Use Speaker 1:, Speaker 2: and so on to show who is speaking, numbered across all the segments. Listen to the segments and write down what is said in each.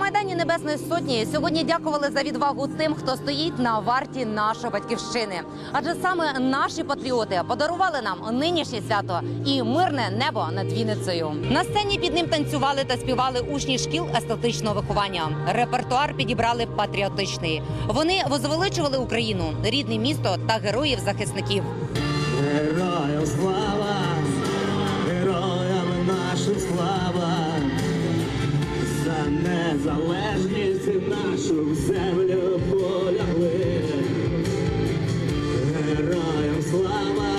Speaker 1: Майдані Небесної Сотні сьогодні дякували за відвагу тим, хто стоїть на варті нашої батьківщини. Адже саме наші патріоти подарували нам нинішнє свято і мирне небо над Вінницею. На сцені під ним танцювали та співали учні шкіл естетичного виховання. Репертуар підібрали патріотичний. Вони возвеличували Україну, рідне місто та героїв захисників.
Speaker 2: Героям слава, героям нашим слава, за незалежність нашу землю полягли. Героям слава,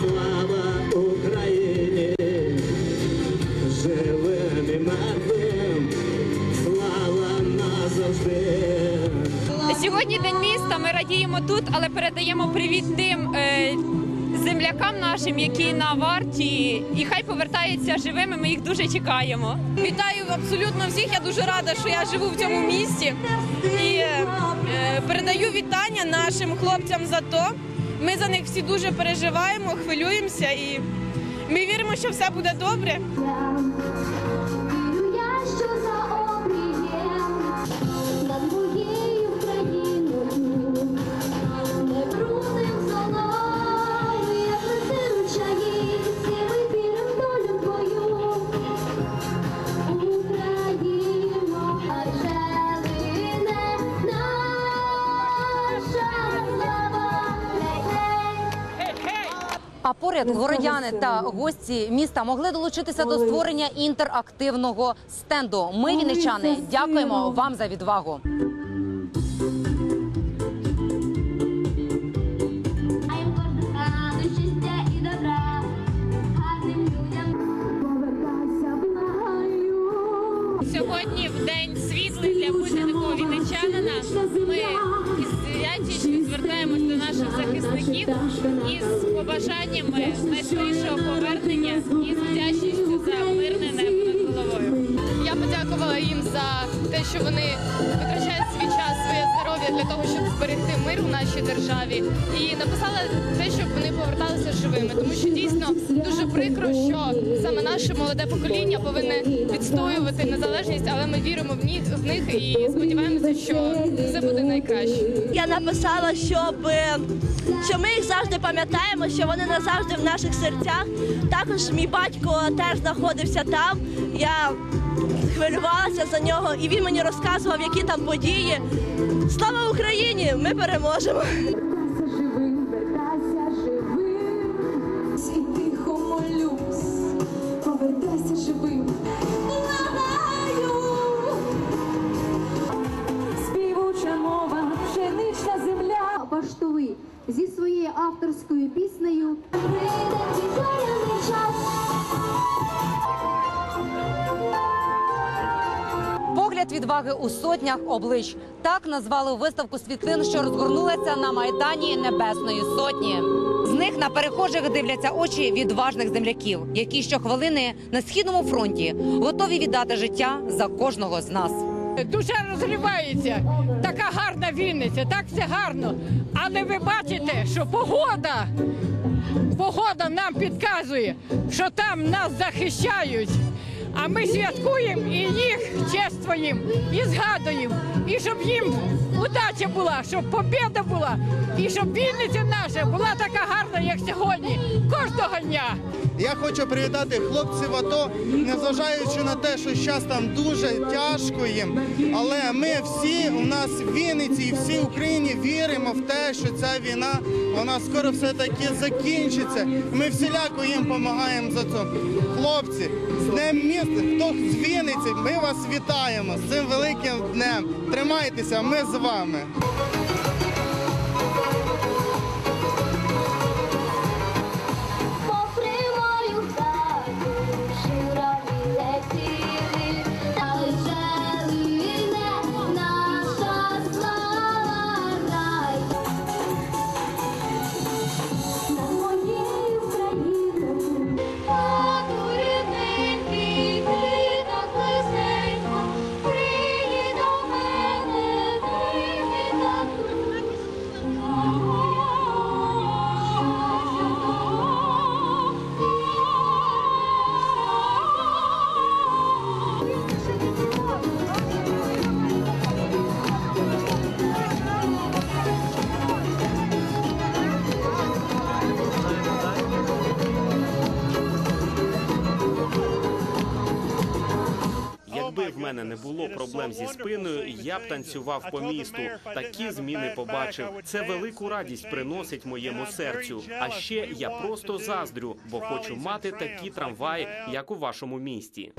Speaker 2: слава Україні, живим і мертвим, слава назавжди.
Speaker 3: Сьогодні день міста. Ми радіємо тут, але передаємо привіт тим е, землякам нашим, які на варті, і хай повертаються живими. Ми їх дуже чекаємо.
Speaker 4: Вітаю абсолютно всіх. Я дуже рада, що я живу в цьому місті і е, передаю вітання нашим хлопцям за то. Ми за них всі дуже переживаємо, хвилюємося і ми віримо, що все буде добре.
Speaker 1: А поряд городяни та гості міста могли долучитися до створення інтерактивного стенду. Ми, вінничани, дякуємо вам за відвагу.
Speaker 3: Сьогодні в день будь-якого вінничанина. Ми із святістю звертаємось до наших захисників із побажаннями найскорішого повернення і з вдячністю за мирне небо над головою.
Speaker 4: Я подякувала їм за те, що вони витрачають для того, щоб зберегти мир у нашій державі. І написала те, щоб вони поверталися живими, тому що дійсно дуже прикро, що саме наше молоде покоління повинне відстоювати незалежність, але ми віримо в них, і сподіваємося, що все буде найкраще.
Speaker 5: Я написала, щоб е, що ми їх завжди пам'ятаємо, що вони назавжди в наших серцях. Також мій батько теж знаходився там. Я хвилювалася за нього, і він мені розказував, які там події. Слава Україні! Ми переможемо!
Speaker 6: Поштовий зі своєю авторською піснею Прийде час.
Speaker 1: Відваги у сотнях облич. Так назвали виставку світлин, що розгорнулася на майдані Небесної Сотні. З них на перехожих дивляться очі відважних земляків, які щохвилини на східному фронті готові віддати життя за кожного з нас.
Speaker 7: Душа розривається. Така гарна Вінниця, так все гарно. Але ви бачите, що погода, погода нам підказує, що там нас захищають. А ми святкуємо і їх чествуємо, і згадуємо. І щоб їм удача була, щоб побіда була, і щоб Вінниця наша була така гарна, як сьогодні, кожного дня.
Speaker 8: Я хочу привітати хлопців АТО, незважаючи на те, що зараз там дуже тяжко їм. Але ми всі у нас в Вінниці і всій Україні віримо в те, що ця війна вона скоро все-таки закінчиться. Ми всіляко їм допомагаємо за це. Хлопці, з Днем міста, хто з Вінниці, ми вас вітаємо з цим великим днем. Тримайтеся, ми з вами.
Speaker 9: Мене не було проблем зі спиною, я б танцював по місту. Такі зміни побачив. Це велику радість приносить моєму серцю. А ще я просто заздрю, бо хочу мати такі трамваї, як у вашому місті.